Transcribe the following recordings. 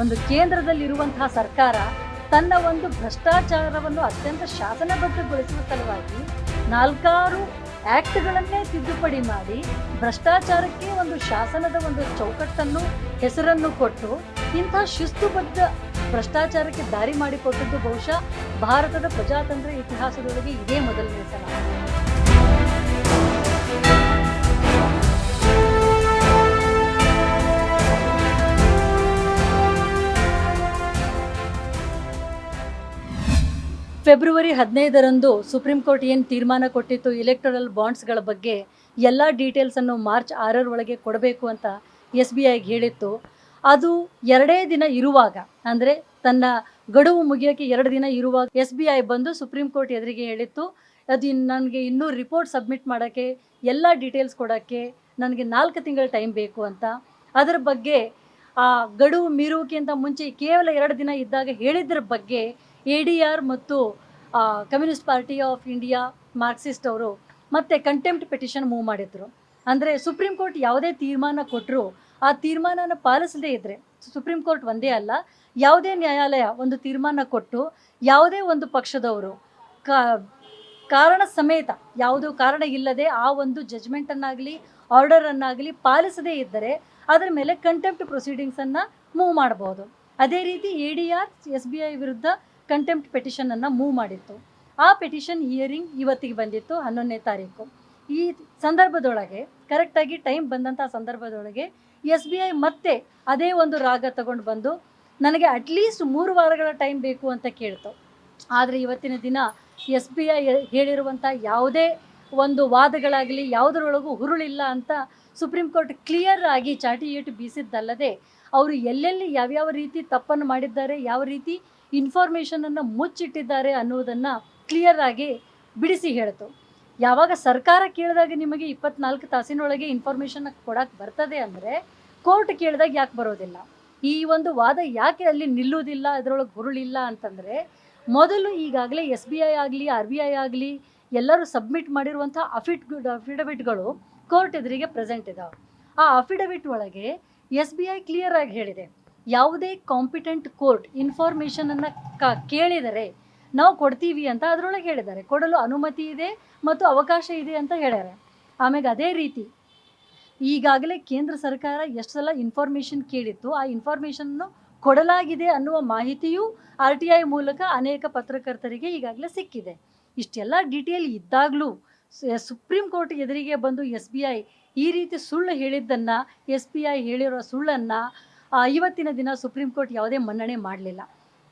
ಒಂದು ಕೇಂದ್ರದಲ್ಲಿರುವಂತಹ ಸರ್ಕಾರ ತನ್ನ ಒಂದು ಭ್ರಷ್ಟಾಚಾರವನ್ನು ಅತ್ಯಂತ ಶಾಸನಬದ್ಧಗೊಳಿಸುವ ಸಲುವಾಗಿ ನಾಲ್ಕಾರು ಆಕ್ಟ್ಗಳನ್ನೇ ತಿದ್ದುಪಡಿ ಮಾಡಿ ಭ್ರಷ್ಟಾಚಾರಕ್ಕೆ ಒಂದು ಶಾಸನದ ಒಂದು ಚೌಕಟ್ಟನ್ನು, ಹೆಸರನ್ನು ಕೊಟ್ಟು ಇಂಥ ಶಿಸ್ತುಬದ್ಧ ಭ್ರಷ್ಟಾಚಾರಕ್ಕೆ ದಾರಿ ಮಾಡಿಕೊಟ್ಟದ್ದು ಬಹುಶಃ ಭಾರತದ ಪ್ರಜಾತಂತ್ರ ಇತಿಹಾಸದೊಳಗೆ ಇದೇ ಮೊದಲನೇ ಸಲ. ಫೆಬ್ರವರಿ ಹದಿನೈದರಂದು ಸುಪ್ರೀಂ ಕೋರ್ಟ್ ಏನು ತೀರ್ಮಾನ ಕೊಟ್ಟಿತ್ತು ಇಲೆಕ್ಟ್ರಲ್ ಬಾಂಡ್ಸ್ಗಳ ಬಗ್ಗೆ, ಎಲ್ಲ ಡೀಟೇಲ್ಸನ್ನು ಮಾರ್ಚ್ ಆರರ ಒಳಗೆ ಕೊಡಬೇಕು ಅಂತ ಎಸ್ ಬಿ ಐಗೆ ಹೇಳಿತ್ತು. ಅದು ಎರಡೇ ದಿನ ಇರುವಾಗ, ಅಂದರೆ ತನ್ನ ಗಡುವು ಮುಗಿಯೋಕ್ಕೆ ಎರಡು ದಿನ ಇರುವಾಗ ಎಸ್ ಬಿ ಐ ಬಂದು ಸುಪ್ರೀಂ ಕೋರ್ಟ್ ಎದುರಿಗೆ ಹೇಳಿತ್ತು. ಅದು ನನಗೆ ಇನ್ನೂ ರಿಪೋರ್ಟ್ ಸಬ್ಮಿಟ್ ಮಾಡೋಕ್ಕೆ, ಎಲ್ಲ ಡೀಟೇಲ್ಸ್ ಕೊಡೋಕ್ಕೆ ನನಗೆ ನಾಲ್ಕು ತಿಂಗಳ ಟೈಮ್ ಬೇಕು ಅಂತ. ಅದರ ಬಗ್ಗೆ ಆ ಗಡುವು ಮೀರುವಿಕೆಂತ ಮುಂಚೆ ಕೇವಲ ಎರಡು ದಿನ ಇದ್ದಾಗ ಹೇಳಿದ್ರ ಬಗ್ಗೆ ಎ ಡಿ ಆರ್ ಮತ್ತು communist party of India Marxist ಅವರು ಮತ್ತೆ ಕಂಟೆಂಪ್ಟ್ ಪೆಟಿಷನ್ ಮೂವ್ ಮಾಡಿದ್ರು. ಅಂದರೆ ಸುಪ್ರೀಂ ಕೋರ್ಟ್ ಯಾವುದೇ ತೀರ್ಮಾನ ಕೊಟ್ಟರು ಆ ತೀರ್ಮಾನನ ಪಾಲಿಸದೇ ಇದ್ದರೆ ಸುಪ್ರೀಂ ಕೋರ್ಟ್ ಒಂದೇ ಅಲ್ಲ, ಯಾವುದೇ ನ್ಯಾಯಾಲಯ ಒಂದು ತೀರ್ಮಾನ ಕೊಟ್ಟು ಯಾವುದೇ ಒಂದು ಪಕ್ಷದವರು ಕಾರಣ ಸಮೇತ, ಯಾವುದೋ ಕಾರಣ ಇಲ್ಲದೆ ಆ ಒಂದು ಜಜ್ಮೆಂಟನ್ನಾಗಲಿ ಆರ್ಡರನ್ನಾಗಲಿ ಪಾಲಿಸದೇ ಇದ್ದರೆ ಅದರ ಮೇಲೆ ಕಂಟೆಂಪ್ಟ್ ಪ್ರೊಸೀಡಿಂಗ್ಸನ್ನು ಮೂವ್ ಮಾಡಬಹುದು ಅದೇ ರೀತಿ A D R, S B I ವಿರುದ್ಧ ಕಂಟೆಂಪ್ಟ್ ಪೆಟಿಷನನ್ನು ಮೂವ್ ಮಾಡಿತ್ತು. ಆ ಪೆಟಿಷನ್ ಹಿಯರಿಂಗ್ ಇವತ್ತಿಗೆ ಬಂದಿತ್ತು, ಹನ್ನೊಂದನೇ ತಾರೀಕು. ಈ ಸಂದರ್ಭದೊಳಗೆ ಕರೆಕ್ಟಾಗಿ ಟೈಮ್ ಬಂದಂಥ ಸಂದರ್ಭದೊಳಗೆ ಎಸ್ ಬಿ ಐ ಮತ್ತೆ ಅದೇ ಒಂದು ರಾಗ ತಗೊಂಡು ಬಂದು, ನನಗೆ ಅಟ್ಲೀಸ್ಟ್ ಮೂರು ವಾರಗಳ ಟೈಮ್ ಬೇಕು ಅಂತ ಕೇಳ್ತು. ಆದರೆ ಇವತ್ತಿನ ದಿನ ಎಸ್ ಬಿ ಐ ಹೇಳಿರುವಂಥ ಯಾವುದೇ ಒಂದು ವಾದಗಳಾಗಲಿ, ಯಾವುದರೊಳಗೂ ಹುರುಳಿಲ್ಲ ಅಂತ ಸುಪ್ರೀಂ ಕೋರ್ಟ್ ಕ್ಲಿಯರ್ ಆಗಿ ಚಾಟಿ ಏಟು ಬೀಸಿದ್ದಲ್ಲದೆ, ಅವರು ಎಲ್ಲೆಲ್ಲಿ ಯಾವ್ಯಾವ ರೀತಿ ತಪ್ಪನ್ನು ಮಾಡಿದ್ದಾರೆ, ಯಾವ ರೀತಿ ಇನ್ಫಾರ್ಮೇಷನನ್ನು ಮುಚ್ಚಿಟ್ಟಿದ್ದಾರೆ ಅನ್ನೋದನ್ನು ಕ್ಲಿಯರ್ ಆಗಿ ಬಿಡಿಸಿ ಹೇಳಿತು. ಯಾವಾಗ ಸರ್ಕಾರ ಕೇಳಿದಾಗ ನಿಮಗೆ ಇಪ್ಪತ್ನಾಲ್ಕು ತಾಸಿನೊಳಗೆ ಇನ್ಫಾರ್ಮೇಷನ್ ಕೊಡಕ್ಕೆ ಬರ್ತದೆ ಅಂದರೆ ಕೋರ್ಟ್ ಕೇಳಿದಾಗ ಯಾಕೆ ಬರೋದಿಲ್ಲ? ಈ ಒಂದು ವಾದ ಯಾಕೆ ಅಲ್ಲಿ ನಿಲ್ಲುವುದಿಲ್ಲ, ಅದರೊಳಗೆ ಹುರುಳಿಲ್ಲ ಅಂತಂದರೆ ಮೊದಲು ಈಗಾಗಲೇ ಎಸ್ ಬಿ ಐ ಆಗಲಿ ಆರ್ ಬಿ ಐ ಆಗಲಿ ಎಲ್ಲರೂ ಸಬ್ಮಿಟ್ ಮಾಡಿರುವಂಥ ಅಫಿಟ್ ಅಫಿಡವಿಟ್ಗಳು ಕೋರ್ಟ್ ಎದುರಿಗೆ ಪ್ರೆಸೆಂಟ್ ಇದಾವೆ. ಆ ಅಫಿಡವಿಟ್ ಒಳಗೆ ಎಸ್ ಬಿ ಐ ಕ್ಲಿಯರ್ ಆಗಿ ಹೇಳಿದೆ. ಯಾವುದೇ ಕಾಂಪಿಟೆಂಟ್ ಕೋರ್ಟ್ ಇನ್ಫಾರ್ಮೇಷನನ್ನು ಕ, ಕೇಳಿದರೆ ನಾವು ಕೊಡ್ತೀವಿ ಅಂತ ಅದರೊಳಗೆ ಹೇಳಿದ್ದಾರೆ. ಕೊಡಲು ಅನುಮತಿ ಇದೆ ಮತ್ತು ಅವಕಾಶ ಇದೆ ಅಂತ ಹೇಳ್ಯಾರೆ. ಆಮೇಲೆ ಅದೇ ರೀತಿ ಈಗಾಗಲೇ ಕೇಂದ್ರ ಸರ್ಕಾರ ಎಷ್ಟು ಸಲ ಇನ್ಫಾರ್ಮೇಷನ್ ಕೇಳಿತ್ತು, ಆ ಇನ್ಫಾರ್ಮೇಷನ್ನು ಕೊಡಲಾಗಿದೆ ಅನ್ನುವ ಮಾಹಿತಿಯೂ ಆರ್ ಟಿ ಐ ಮೂಲಕ ಅನೇಕ ಪತ್ರಕರ್ತರಿಗೆ ಈಗಾಗಲೇ ಸಿಕ್ಕಿದೆ. ಇಷ್ಟೆಲ್ಲ ಡಿಟೇಲ್ ಇದ್ದಾಗಲೂ ಸುಪ್ರೀಂ ಕೋರ್ಟ್ ಎದುರಿಗೆ ಬಂದು ಎಸ್ ಬಿ ಐ ಈ ರೀತಿ ಸುಳ್ಳು ಹೇಳಿದ್ದನ್ನು ಎಸ್ ಬಿ ಐ ಹೇಳಿರೋ ಸುಳ್ಳನ್ನು ಇವತ್ತಿನ ದಿನ ಸುಪ್ರೀಂ ಕೋರ್ಟ್ ಯಾವುದೇ ಮನ್ನಣೆ ಮಾಡಲಿಲ್ಲ.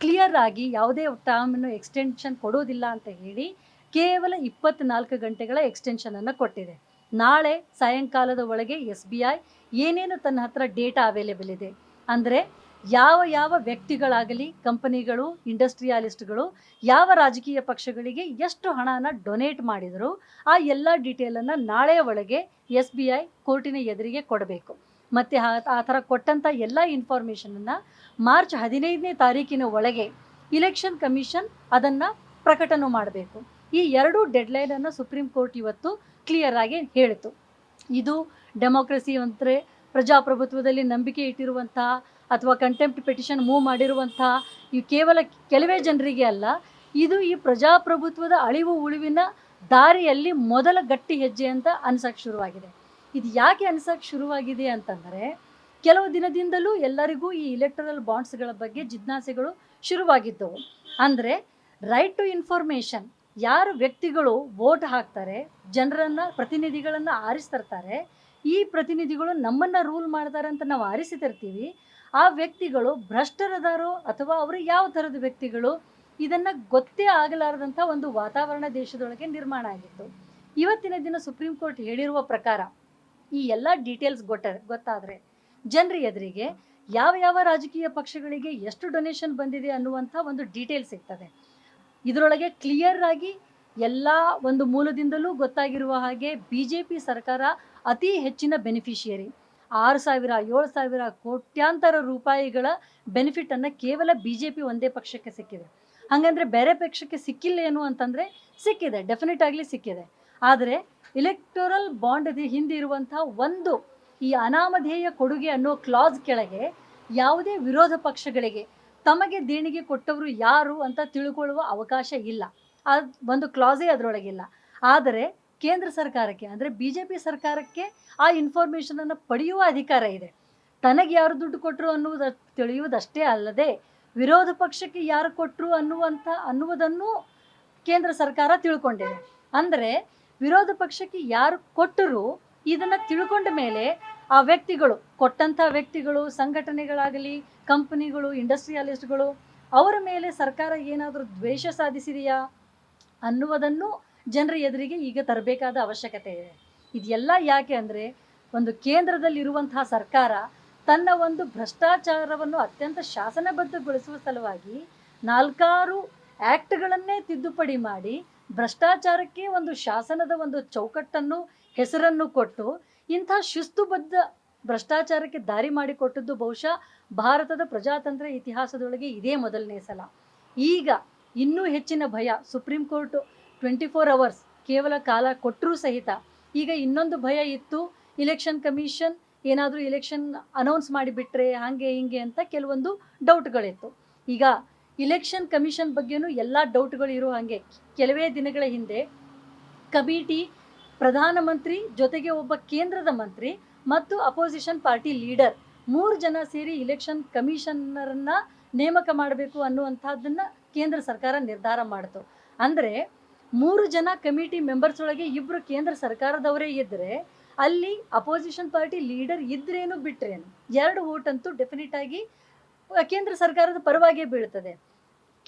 ಕ್ಲಿಯರ್ ಆಗಿ ಯಾವುದೇ ಟರ್ಮನ್ನು ಎಕ್ಸ್ಟೆನ್ಷನ್ ಕೊಡೋದಿಲ್ಲ ಅಂತ ಹೇಳಿ ಕೇವಲ ಇಪ್ಪತ್ನಾಲ್ಕು ಗಂಟೆಗಳ ಎಕ್ಸ್ಟೆನ್ಷನನ್ನು ಕೊಟ್ಟಿದೆ. ನಾಳೆ ಸಾಯಂಕಾಲದ ಒಳಗೆ ಎಸ್ ಬಿ ಐ ಏನೇನು ತನ್ನ ಹತ್ರ ಡೇಟಾ ಅವೈಲೇಬಲ್ ಇದೆ. ಅಂದರೆ ಯಾವ ಯಾವ ವ್ಯಕ್ತಿಗಳಾಗಲಿ ಕಂಪನಿಗಳು ಇಂಡಸ್ಟ್ರಿಯಾಲಿಸ್ಟ್ಗಳು ಯಾವ ರಾಜಕೀಯ ಪಕ್ಷಗಳಿಗೆ ಎಷ್ಟು ಹಣನ ಡೊನೇಟ್ ಮಾಡಿದರು, ಆ ಎಲ್ಲ ಡೀಟೇಲನ್ನು ನಾಳೆಯ ಒಳಗೆ ಎಸ್ ಬಿ ಐ ಕೋರ್ಟಿನ ಎದುರಿಗೆ ಕೊಡಬೇಕು. ಮತ್ತು ಆ ಥರ ಕೊಟ್ಟಂಥ ಎಲ್ಲ ಇನ್ಫಾರ್ಮೇಷನನ್ನು ಮಾರ್ಚ್ ಹದಿನೈದನೇ ತಾರೀಕಿನ ಒಳಗೆ ಇಲೆಕ್ಷನ್ ಕಮಿಷನ್ ಅದನ್ನು ಪ್ರಕಟಣೆ ಮಾಡಬೇಕು. ಈ ಎರಡೂ ಡೆಡ್ಲೈನನ್ನು ಸುಪ್ರೀಂ ಕೋರ್ಟ್ ಇವತ್ತು ಕ್ಲಿಯರ್ ಆಗಿ ಹೇಳಿತು. ಇದು ಡೆಮೋಕ್ರಸಿ ಅಂದರೆ ಪ್ರಜಾಪ್ರಭುತ್ವದಲ್ಲಿ ನಂಬಿಕೆ ಇಟ್ಟಿರುವಂಥ ಅಥವಾ ಕಂಟೆಂಪ್ಟ್ ಪೆಟಿಷನ್ ಮೂವ್ ಮಾಡಿರುವಂಥ ಇವು ಕೇವಲ ಕೆಲವೇ ಜನರಿಗೆ ಅಲ್ಲ, ಇದು ಈ ಪ್ರಜಾಪ್ರಭುತ್ವದ ಅಳಿವು ಉಳಿವಿನ ದಾರಿಯಲ್ಲಿ ಮೊದಲ ಗಟ್ಟಿ ಹೆಜ್ಜೆ ಅಂತ ಅನ್ಸಕ್ಕೆ ಶುರುವಾಗಿದೆ. ಇದು ಯಾಕೆ ಅನ್ಸಕ್ಕೆ ಶುರುವಾಗಿದೆ ಅಂತಂದರೆ, ಕೆಲವು ದಿನದಿಂದಲೂ ಎಲ್ಲರಿಗೂ ಈ ಇಲೆಕ್ಟ್ರಲ್ ಬಾಂಡ್ಸ್ಗಳ ಬಗ್ಗೆ ಜಿಜ್ಞಾಸೆಗಳು ಶುರುವಾಗಿದ್ದವು. ಅಂದರೆ ರೈಟ್ ಟು ಇನ್ಫಾರ್ಮೇಷನ್ ಯಾರು ವ್ಯಕ್ತಿಗಳು ವೋಟ್ ಹಾಕ್ತಾರೆ, ಜನರನ್ನು, ಪ್ರತಿನಿಧಿಗಳನ್ನು ಆರಿಸ್ತಿರ್ತಾರೆ ಈ ಪ್ರತಿನಿಧಿಗಳು ನಮ್ಮನ್ನು ರೂಲ್ ಮಾಡ್ತಾರೆ ಅಂತ ನಾವು ಆರಿಸಿತಿರ್ತೀವಿ ಆ ವ್ಯಕ್ತಿಗಳು ಭ್ರಷ್ಟರದಾರೋ ಅಥವಾ ಅವರು ಯಾವ ಥರದ ವ್ಯಕ್ತಿಗಳು, ಇದನ್ನು ಗೊತ್ತೇ ಆಗಲಾರದಂಥ ಒಂದು ವಾತಾವರಣ ದೇಶದೊಳಗೆ ನಿರ್ಮಾಣ ಆಗಿತ್ತು. ಇವತ್ತಿನ ದಿನ ಸುಪ್ರೀಂ ಕೋರ್ಟ್ ಹೇಳಿರುವ ಪ್ರಕಾರ ಈ ಎಲ್ಲ ಡೀಟೇಲ್ಸ್ ಗೊಟ್ಟ, ಗೊತ್ತಾದರೆ ಜನರ ಎದುರಿಗೆ ಯಾವ ಯಾವ ರಾಜಕೀಯ ಪಕ್ಷಗಳಿಗೆ ಎಷ್ಟು ಡೊನೇಷನ್ ಬಂದಿದೆ ಅನ್ನುವಂಥ ಒಂದು ಡೀಟೇಲ್ ಸಿಗ್ತದೆ. ಇದರೊಳಗೆ ಕ್ಲಿಯರ್ ಆಗಿ ಎಲ್ಲ ಒಂದು ಮೂಲದಿಂದಲೂ ಗೊತ್ತಾಗಿರುವ ಹಾಗೆ ಬಿ ಜೆ ಪಿ ಸರ್ಕಾರ ಅತಿ ಹೆಚ್ಚಿನ ಬೆನಿಫಿಷಿಯರಿ ಆರು ಸಾವಿರ, ಏಳು ಸಾವಿರ ಕೋಟ್ಯಾಂತರ ರೂಪಾಯಿಗಳ ಬೆನಿಫಿಟನ್ನು ಕೇವಲ ಬಿ ಜೆ ಪಿ ಒಂದೇ ಪಕ್ಷಕ್ಕೆ ಸಿಕ್ಕಿದೆ. ಹಾಗಂದ್ರೆ ಬೇರೆ ಪಕ್ಷಕ್ಕೆ ಸಿಕ್ಕಿಲ್ಲ ಏನು ಅಂತಂದರೆ ಸಿಕ್ಕಿದೆ ಡೆಫಿನೆಟ್ ಆಗಲಿ ಸಿಕ್ಕಿದೆ. ಆದರೆ ಇಲೆಕ್ಟೋರಲ್ ಬಾಂಡ್ ಹಿಂದೆ ಇರುವಂಥ ಒಂದು ಈ ಅನಾಮಧೇಯ ಕೊಡುಗೆ ಅನ್ನೋ ಕ್ಲಾಸ್ ಕೆಳಗೆ ಯಾವುದೇ ವಿರೋಧ ಪಕ್ಷಗಳಿಗೆ ತಮಗೆ ದೇಣಿಗೆ ಕೊಟ್ಟವರು ಯಾರು ಅಂತ ತಿಳ್ಕೊಳ್ಳುವ ಅವಕಾಶ ಇಲ್ಲ. ಅದು ಒಂದು ಕ್ಲಾಸೇ ಅದರೊಳಗಿಲ್ಲ. ಆದರೆ ಕೇಂದ್ರ ಸರ್ಕಾರಕ್ಕೆ, ಅಂದರೆ ಬಿ ಜೆ ಪಿ ಸರ್ಕಾರಕ್ಕೆ ಆ ಇನ್ಫಾರ್ಮೇಷನನ್ನು ಪಡೆಯುವ ಅಧಿಕಾರ ಇದೆ. ತನಗೆ ಯಾರು ದುಡ್ಡು ಕೊಟ್ಟರು ಅನ್ನುವುದ ತಿಳಿಯುವುದಷ್ಟೇ ಅಲ್ಲದೆ ವಿರೋಧ ಪಕ್ಷಕ್ಕೆ ಯಾರು ಕೊಟ್ಟರು ಅನ್ನುವಂಥ ಅನ್ನುವುದನ್ನು ಕೇಂದ್ರ ಸರ್ಕಾರ ತಿಳ್ಕೊಂಡಿದೆ. ಅಂದರೆ ವಿರೋಧ ಪಕ್ಷಕ್ಕೆ ಯಾರು ಕೊಟ್ಟರು ಇದನ್ನ ತಿಳ್ಕೊಂಡ ಮೇಲೆ ಆ ವ್ಯಕ್ತಿಗಳು, ಕೊಟ್ಟಂಥ ವ್ಯಕ್ತಿಗಳು, ಸಂಘಟನೆಗಳಾಗಲಿ, ಕಂಪನಿಗಳು, ಇಂಡಸ್ಟ್ರಿಯಲಿಸ್ಟ್ಗಳು, ಅವರ ಮೇಲೆ ಸರ್ಕಾರ ಏನಾದರೂ ದ್ವೇಷ ಸಾಧಿಸಿದೆಯಾ ಅನ್ನುವುದನ್ನು ಜನರ ಎದುರಿಗೆ ಈಗ ತರಬೇಕಾದ ಅವಶ್ಯಕತೆ ಇದೆ. ಇದೆಲ್ಲ ಯಾಕೆ ಅಂದರೆ, ಒಂದು ಕೇಂದ್ರದಲ್ಲಿರುವಂತಹ ಸರ್ಕಾರ ತನ್ನ ಒಂದು ಭ್ರಷ್ಟಾಚಾರವನ್ನು ಅತ್ಯಂತ ಶಾಸನಬದ್ಧಗೊಳಿಸುವ ಸಲುವಾಗಿ ನಾಲ್ಕಾರು ಆ್ಯಕ್ಟ್ಗಳನ್ನೇ ತಿದ್ದುಪಡಿ ಮಾಡಿ ಭ್ರಷ್ಟಾಚಾರಕ್ಕೆ ಒಂದು ಶಾಸನದ ಒಂದು ಚೌಕಟ್ಟನ್ನು, ಹೆಸರನ್ನು ಕೊಟ್ಟು ಇಂಥ ಶಿಸ್ತುಬದ್ಧ ಭ್ರಷ್ಟಾಚಾರಕ್ಕೆ ದಾರಿ ಮಾಡಿಕೊಟ್ಟದ್ದು ಬಹುಶಃ ಭಾರತದ ಪ್ರಜಾತಂತ್ರ ಇತಿಹಾಸದೊಳಗೆ ಇದೇ ಮೊದಲನೇ ಸಲ. ಈಗ ಇನ್ನೂ ಹೆಚ್ಚಿನ ಭಯ supreme court twenty four hours ಕೇವಲ ಕಾಲ ಕೊಟ್ಟರೂ ಸಹಿತ ಈಗ ಇನ್ನೊಂದು ಭಯ ಇತ್ತು ಇಲೆಕ್ಷನ್ ಕಮಿಷನ್ ಏನಾದರೂ ಇಲೆಕ್ಷನ್ ಅನೌನ್ಸ್ ಮಾಡಿಬಿಟ್ರೆ ಹಾಗೆ ಹಿಂಗೆ ಅಂತ ಕೆಲವೊಂದು ಡೌಟ್ಗಳಿತ್ತು ಈಗ ಇಲೆಕ್ಷನ್ ಕಮಿಷನ್ ಬಗ್ಗೆನೂ ಎಲ್ಲ ಡೌಟ್ಗಳು ಇರೋ ಹಾಗೆ. ಕೆಲವೇ ದಿನಗಳ ಹಿಂದೆ ಕಮಿಟಿ, ಪ್ರಧಾನಮಂತ್ರಿ ಜೊತೆಗೆ ಒಬ್ಬ ಕೇಂದ್ರದ ಮಂತ್ರಿ ಮತ್ತು ಅಪೋಸಿಷನ್ ಪಾರ್ಟಿ ಲೀಡರ್ ಮೂರು ಜನ ಸೇರಿ ಇಲೆಕ್ಷನ್ ಕಮಿಷನರನ್ನ ನೇಮಕ ಮಾಡಬೇಕು ಅನ್ನುವಂಥದ್ದನ್ನು ಕೇಂದ್ರ ಸರ್ಕಾರ ನಿರ್ಧಾರ ಮಾಡಿತು. ಅಂದರೆ ಮೂರು ಜನ ಕಮಿಟಿ ಮೆಂಬರ್ಸ್ ಒಳಗೆ ಇಬ್ಬರು ಕೇಂದ್ರ ಸರ್ಕಾರದವರೇ ಇದ್ದರೆ ಅಲ್ಲಿ ಅಪೋಸಿಷನ್ ಪಾರ್ಟಿ ಲೀಡರ್ ಇದ್ರೇನು ಬಿಟ್ರೇನು? ಎರಡು ಓಟ್ ಅಂತೂ ಡೆಫಿನೆಟ್ ಆಗಿ ಕೇಂದ್ರ ಸರ್ಕಾರದ ಪರವಾಗಿಯೇ ಬೀಳ್ತದೆ.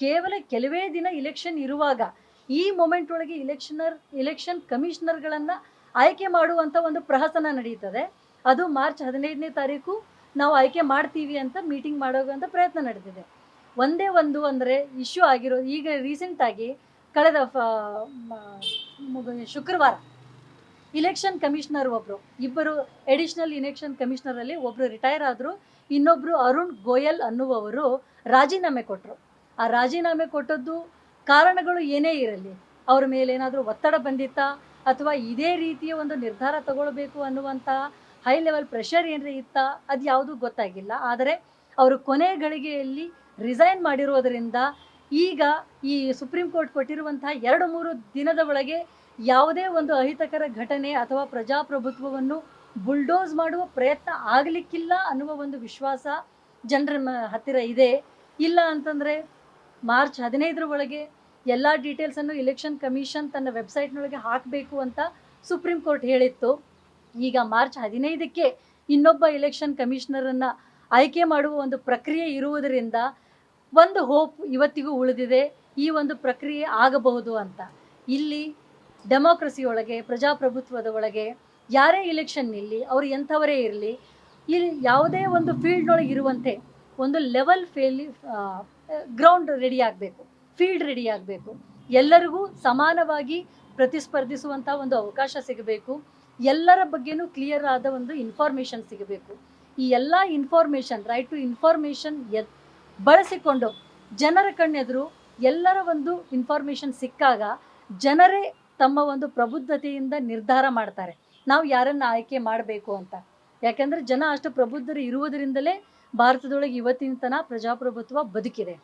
ಕೇವಲ ಕೆಲವೇ ದಿನ ಇಲೆಕ್ಷನ್ ಇರುವಾಗ ಈ ಮೊಮೆಂಟ್ ಒಳಗೆ ಇಲೆಕ್ಷನರ್ ಇಲೆಕ್ಷನ್ ಕಮಿಷನರ್ಗಳನ್ನು ಆಯ್ಕೆ ಮಾಡುವಂಥ ಒಂದು ಪ್ರಹಸನ ನಡೀತದೆ. ಅದು ಮಾರ್ಚ್ ಹದಿನೈದನೇ ತಾರೀಕು ನಾವು ಆಯ್ಕೆ ಮಾಡ್ತೀವಿ ಅಂತ ಮೀಟಿಂಗ್ ಮಾಡೋವಂಥ ಪ್ರಯತ್ನ ನಡೆದಿದೆ ಒಂದೇ ಒಂದು ಅಂದರೆ ಇಶ್ಯೂ ಆಗಿರೋ, ಈಗ ರೀಸೆಂಟಾಗಿ ಕಳೆದ ಶುಕ್ರವಾರ ಇಲೆಕ್ಷನ್ ಕಮಿಷನರ್ ಒಬ್ಬರು ಇಬ್ಬರು ಎಡಿಷನಲ್ ಇಲೆಕ್ಷನ್ ಕಮಿಷನರಲ್ಲಿ ಒಬ್ಬರು ರಿಟೈರ್ ಆದರು ಇನ್ನೊಬ್ಬರು ಅರುಣ್ ಗೋಯಲ್ ಅನ್ನುವವರು ರಾಜೀನಾಮೆ ಕೊಟ್ಟರು ಆ ರಾಜೀನಾಮೆ ಕೊಟ್ಟದ್ದು ಕಾರಣಗಳು ಏನೇ ಇರಲಿ, ಅವ್ರ ಮೇಲೆ ಏನಾದರೂ ಒತ್ತಡ ಬಂದಿತ್ತಾ ಅಥವಾ ಇದೇ ರೀತಿಯ ಒಂದು ನಿರ್ಧಾರ ತಗೊಳ್ಬೇಕು ಅನ್ನುವಂಥ ಹೈ ಲೆವೆಲ್ ಪ್ರೆಷರ್ ಏನಾರ ಇತ್ತಾ, ಅದು ಯಾವುದೂ ಗೊತ್ತಾಗಿಲ್ಲ. ಆದರೆ ಅವರು ಕೊನೆ ಗಳಿಗೆಯಲ್ಲಿ ರಿಸೈನ್ ಮಾಡಿರೋದರಿಂದ ಈಗ ಈ ಸುಪ್ರೀಂ ಕೋರ್ಟ್ ಕೊಟ್ಟಿರುವಂತಹ ಎರಡು ಮೂರು ದಿನದ ಒಳಗೆ ಯಾವುದೇ ಒಂದು ಅಹಿತಕರ ಘಟನೆ ಅಥವಾ ಪ್ರಜಾಪ್ರಭುತ್ವವನ್ನು ಬುಲ್ಡೋಸ್ ಮಾಡುವ ಪ್ರಯತ್ನ ಆಗಲಿಕ್ಕಿಲ್ಲ ಅನ್ನುವ ಒಂದು ವಿಶ್ವಾಸ ಜನರ ಹತ್ತಿರ ಇದೆ. ಇಲ್ಲ ಅಂತಂದರೆ ಮಾರ್ಚ್ ಹದಿನೈದರ ಒಳಗೆ ಎಲ್ಲ ಡೀಟೇಲ್ಸನ್ನು ಇಲೆಕ್ಷನ್ ಕಮಿಷನ್ ತನ್ನ ವೆಬ್ಸೈಟ್ನೊಳಗೆ ಹಾಕಬೇಕು ಅಂತ ಸುಪ್ರೀಂ ಕೋರ್ಟ್ ಹೇಳಿತ್ತು. ಈಗ ಮಾರ್ಚ್ ಹದಿನೈದಕ್ಕೆ ಇನ್ನೊಬ್ಬ ಇಲೆಕ್ಷನ್ ಕಮಿಷನರನ್ನು ಆಯ್ಕೆ ಮಾಡುವ ಒಂದು ಪ್ರಕ್ರಿಯೆ ಇರುವುದರಿಂದ ಒಂದು ಹೋಪ್ ಇವತ್ತಿಗೂ ಉಳಿದಿದೆ. ಈ ಒಂದು ಪ್ರಕ್ರಿಯೆ ಆಗಬಹುದು ಅಂತ. ಇಲ್ಲಿ ಡೆಮೋಕ್ರಸಿಯೊಳಗೆ ಪ್ರಜಾಪ್ರಭುತ್ವದ ಒಳಗೆ ಯಾರೇ ಇಲೆಕ್ಷನ್ ಇಲ್ಲಿ ಅವರು ಎಂಥವರೇ ಇರಲಿ, ಇಲ್ಲಿ ಯಾವುದೇ ಒಂದು ಫೀಲ್ಡ್ನೊಳಗೆ ಇರುವಂತೆ ಒಂದು ಲೆವೆಲ್ ಫೇಲಿ ಗ್ರೌಂಡ್ ರೆಡಿ ಆಗಬೇಕು ಫೀಲ್ಡ್ ರೆಡಿ ಆಗಬೇಕು. ಎಲ್ಲರಿಗೂ ಸಮಾನವಾಗಿ ಪ್ರತಿಸ್ಪರ್ಧಿಸುವಂಥ ಒಂದು ಅವಕಾಶ ಸಿಗಬೇಕು. ಎಲ್ಲರ ಬಗ್ಗೆನೂ ಕ್ಲಿಯರ್ ಆದ ಒಂದು ಇನ್ಫಾರ್ಮೇಷನ್ ಸಿಗಬೇಕು. ಈ ಎಲ್ಲ ಇನ್ಫಾರ್ಮೇಷನ್ ರೈಟ್ ಟು ಇನ್ಫಾರ್ಮೇಷನ್ ಎದ್, ಬಳಸಿಕೊಂಡು ಜನರ ಕಣ್ಣೆದುರು ಎಲ್ಲರ ಒಂದು ಇನ್ಫಾರ್ಮೇಷನ್ ಸಿಕ್ಕಾಗ ಜನರೇ ತಮ್ಮ ಒಂದು ಪ್ರಬುದ್ಧತೆಯಿಂದ ನಿರ್ಧಾರ ಮಾಡ್ತಾರೆ. ನಾವು ಯಾರನ್ನು ಆಯ್ಕೆ ಮಾಡಬೇಕು ಅಂತ. ಯಾಕೆಂದರೆ ಜನ ಅಷ್ಟು ಪ್ರಬುದ್ಧರು ಇರುವುದರಿಂದಲೇ ಭಾರತದೊಳಗೆ ಇವತ್ತಿನ ತನ ಪ್ರಜಾಪ್ರಭುತ್ವ ಬದುಕಿದೆ.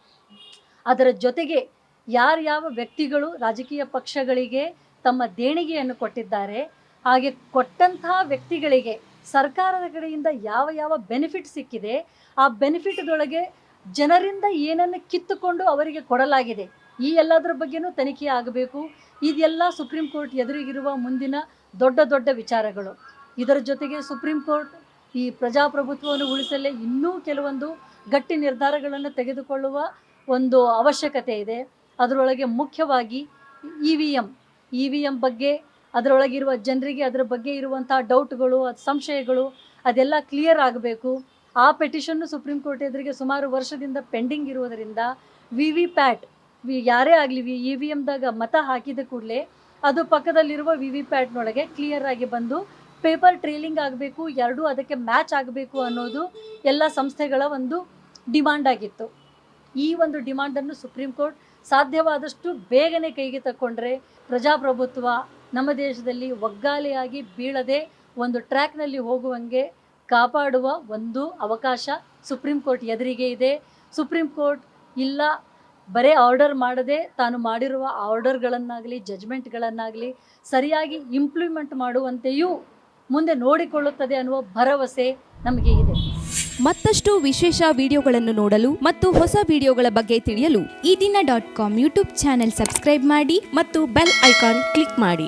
ಅದರ ಜೊತೆಗೆ ಯಾರ್ಯಾವ ವ್ಯಕ್ತಿಗಳು ರಾಜಕೀಯ ಪಕ್ಷಗಳಿಗೆ ತಮ್ಮ ದೇಣಿಗೆಯನ್ನು ಕೊಟ್ಟಿದ್ದಾರೆ, ಹಾಗೆ ಕೊಟ್ಟಂತಹ ವ್ಯಕ್ತಿಗಳಿಗೆ ಸರ್ಕಾರದ ಕಡೆಯಿಂದ ಯಾವ ಯಾವ ಬೆನಿಫಿಟ್ ಸಿಕ್ಕಿದೆ, ಆ ಬೆನಿಫಿಟ್ದೊಳಗೆ ಜನರಿಂದ ಏನನ್ನು ಕಿತ್ತುಕೊಂಡು ಅವರಿಗೆ ಕೊಡಲಾಗಿದೆ, ಈ ಎಲ್ಲದರ ಬಗ್ಗೆನೂ ತನಿಖೆ ಆಗಬೇಕು. ಇದೆಲ್ಲ ಸುಪ್ರೀಂ ಕೋರ್ಟ್ ಎದುರಿಗಿರುವ ಮುಂದಿನ ದೊಡ್ಡ ದೊಡ್ಡ ವಿಚಾರಗಳು. ಇದರ ಜೊತೆಗೆ ಸುಪ್ರೀಂ ಕೋರ್ಟ್ ಈ ಪ್ರಜಾಪ್ರಭುತ್ವವನ್ನು ಉಳಿಸಲೇ ಇನ್ನೂ ಕೆಲವೊಂದು ಗಟ್ಟಿ ನಿರ್ಧಾರಗಳನ್ನು ತೆಗೆದುಕೊಳ್ಳುವ ಒಂದು ಅವಶ್ಯಕತೆ ಇದೆ. ಅದರೊಳಗೆ ಮುಖ್ಯವಾಗಿ E V M E V M ಬಗ್ಗೆ, ಅದರೊಳಗಿರುವ ಜನರಿಗೆ ಅದರ ಬಗ್ಗೆ ಇರುವಂಥ ಡೌಟ್ಗಳು, ಅದು ಸಂಶಯಗಳು, ಅದೆಲ್ಲ ಕ್ಲಿಯರ್ ಆಗಬೇಕು. ಆ ಪೆಟಿಷನ್ನು ಸುಪ್ರೀಂ ಕೋರ್ಟ್ ಎದುರಿಗೆ ಸುಮಾರು ವರ್ಷದಿಂದ ಪೆಂಡಿಂಗ್ ಇರುವುದರಿಂದ ವಿ ವಿ ಪ್ಯಾಟ್, ವಿ ಯಾರೇ ಆಗಲಿ ವಿ ಇ ವಿ ಎಮ್ದಾಗ ಮತ ಹಾಕಿದ ಕೂಡಲೇ ಅದು ಪಕ್ಕದಲ್ಲಿರುವ ವಿ ವಿ ಪ್ಯಾಟ್ನೊಳಗೆ ಕ್ಲಿಯರ್ ಆಗಿ ಬಂದು ಪೇಪರ್ ಟ್ರೇಲಿಂಗ್ ಆಗಬೇಕು, ಎರಡೂ ಅದಕ್ಕೆ ಮ್ಯಾಚ್ ಆಗಬೇಕು ಅನ್ನೋದು ಎಲ್ಲ ಸಂಸ್ಥೆಗಳ ಒಂದು ಡಿಮಾಂಡ್ ಆಗಿತ್ತು. ಈ ಒಂದು ಡಿಮಾಂಡನ್ನು ಸುಪ್ರೀಂ ಕೋರ್ಟ್ ಸಾಧ್ಯವಾದಷ್ಟು ಬೇಗನೆ ಕೈಗೆ ತಕ್ಕೊಂಡ್ರೆ ಪ್ರಜಾಪ್ರಭುತ್ವ ನಮ್ಮ ದೇಶದಲ್ಲಿ ಒಗ್ಗಾಲೆಯಾಗಿ ಬೀಳದೆ ಒಂದು ಟ್ರ್ಯಾಕ್ನಲ್ಲಿ ಹೋಗುವಂಗೆ ಕಾಪಾಡುವ ಒಂದು ಅವಕಾಶ ಸುಪ್ರೀಂ ಕೋರ್ಟ್ ಎದುರಿಗೆ ಇದೆ. ಸುಪ್ರೀಂ ಕೋರ್ಟ್ ಇಲ್ಲ, ಬರೇ ಆರ್ಡರ್ ಮಾಡದೆ ತಾನು ಮಾಡಿರುವ ಆರ್ಡರ್ಗಳನ್ನಾಗಲಿ, ಜಜ್ಮೆಂಟ್ಗಳನ್ನಾಗಲಿ ಸರಿಯಾಗಿ ಇಂಪ್ಲಿಮೆಂಟ್ ಮಾಡುವಂತೆಯೂ ಮುಂದೆ ನೋಡಿಕೊಳ್ಳುತ್ತದೆ ಅನ್ನುವ ಭರವಸೆ ನಮಗೆ ಇದೆ. ಮತ್ತಷ್ಟು ವಿಶೇಷ ವಿಡಿಯೋಗಳನ್ನು ನೋಡಲು ಮತ್ತು ಹೊಸ ವಿಡಿಯೋಗಳ ಬಗ್ಗೆ ತಿಳಿಯಲು ಈ ದಿನ dot com YouTube channel subscribe ಮಾಡಿ ಮತ್ತು ಬೆಲ್ ಐಕಾನ್ ಕ್ಲಿಕ್ ಮಾಡಿ.